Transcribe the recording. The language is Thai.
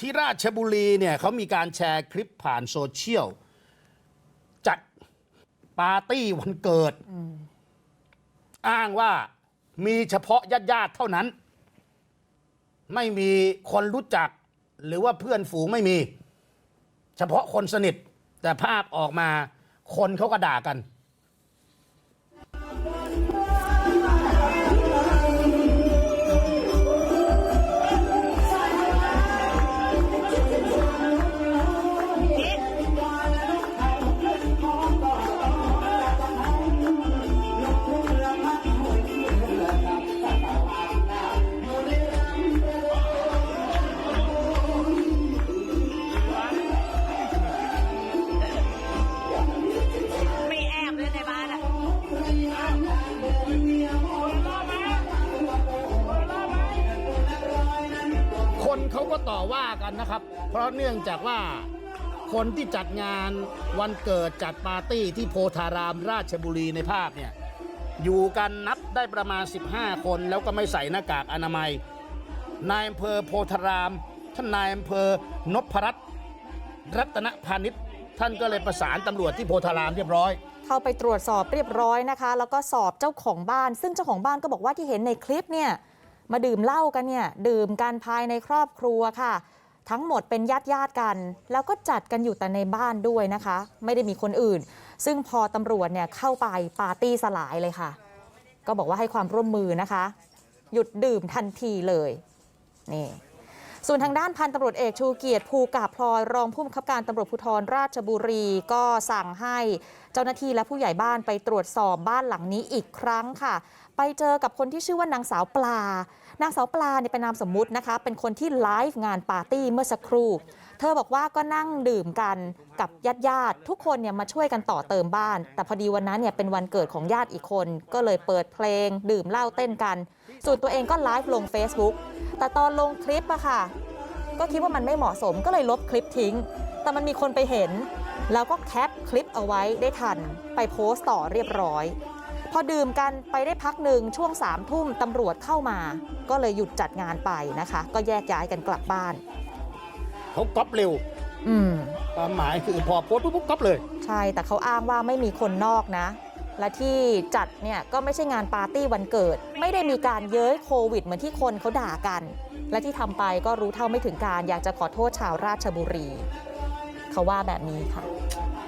ที่ราชบุรีเนี่ยเขามีการแชร์คลิปผ่านโซเชียลจัดปาร์ตี้วันเกิด อ้างว่ามีเฉพาะญาติญาติเท่านั้น ไม่มีคนรู้จักหรือว่าเพื่อนฝูงไม่มี เฉพาะคนสนิท แต่ภาพออกมาคนเขาก็ด่ากัน คนเขาก็ต่อว่ากันนะครับ เพราะเนื่องจากว่าคนที่จัดงานวันเกิดจัดปาร์ตี้ที่โพธารามราชบุรีในภาพเนี่ยอยู่กันนับได้ประมาณ 15 คนแล้วก็ไม่ใส่หน้ากากอนามัย นายอำเภอโพธาราม ท่านนายอำเภอนพรัตน์รัตนพาณิชย์ท่านก็เลยประสานตำรวจที่โพธารามเรียบร้อย เข้าไปตรวจสอบเรียบร้อยนะคะ แล้วก็สอบเจ้าของบ้าน ซึ่งเจ้าของบ้านก็บอกว่าที่เห็นในคลิปเนี่ย มาดื่มเหล้ากันเนี่ยดื่มกันภายในครอบครัวค่ะ ทั้งหมดเป็นญาติญาติกัน แล้วก็จัดกันอยู่แต่ในบ้านด้วยนะคะ ไม่ได้มีคนอื่น ซึ่งพอตำรวจเนี่ยเข้าไปปาร์ตี้สลายเลยค่ะ ก็บอกว่าให้ความร่วมมือนะคะ หยุดดื่มทันทีเลยนี่ ส่วนทางด้านพันตำรวจเอกชูเกียรติภูกาพลอยรองผู้บังคับการตำรวจภูธรราชบุรี ก็สั่งให้เจ้าหน้าที่และผู้ใหญ่บ้านไปตรวจสอบบ้านหลังนี้อีกครั้งค่ะ ไปเจอกับคนที่ชื่อว่านางสาวปลา นางสาวปลาเนี่ยเป็นนามสมมุตินะคะ เป็นคนที่ไลฟ์งานปาร์ตี้เมื่อสักครู่ เธอบอกว่าก็นั่งดื่มกันกับญาติญาติทุกคนเนี่ยมาช่วยกันต่อเติมบ้าน แต่พอดีวันนั้นเนี่ยเป็นวันเกิดของญาติอีกคน ก็เลยเปิดเพลง ดื่มเหล้าเต้นกัน ส่วนตัวเองก็ไลฟ์ลง Facebook แต่ตอนลงคลิปอะค่ะ ก็คิดว่ามันไม่เหมาะสมก็เลยลบคลิปทิ้ง แต่มันมีคนไปเห็น แล้วก็แคปคลิปเอาไว้ได้ทัน ไปโพสต์ต่อเรียบร้อย พอดื่มกันไปได้พักหนึ่งช่วงสามทุ่มตำรวจเข้ามา ก็เลยหยุดจัดงานไปนะคะ ก็แยกย้ายกันกลับบ้าน เขาก๊อปเร็ว อืม ความหมายคือพอโพสต์ปุ๊บปุ๊บก๊อปเลย ใช่แต่เขาอ้างว่าไม่มีคนนอกนะ และที่จัดเนี่ยก็ไม่ใช่งานปาร์ตี้วันเกิด ไม่ได้มีการเย้ยโควิด เหมือนที่คนเขาด่ากัน และที่ทำไปก็รู้เท่าไม่ถึงการ อยากจะขอโทษชาวราชบุรี เขาว่าแบบนี้ค่ะ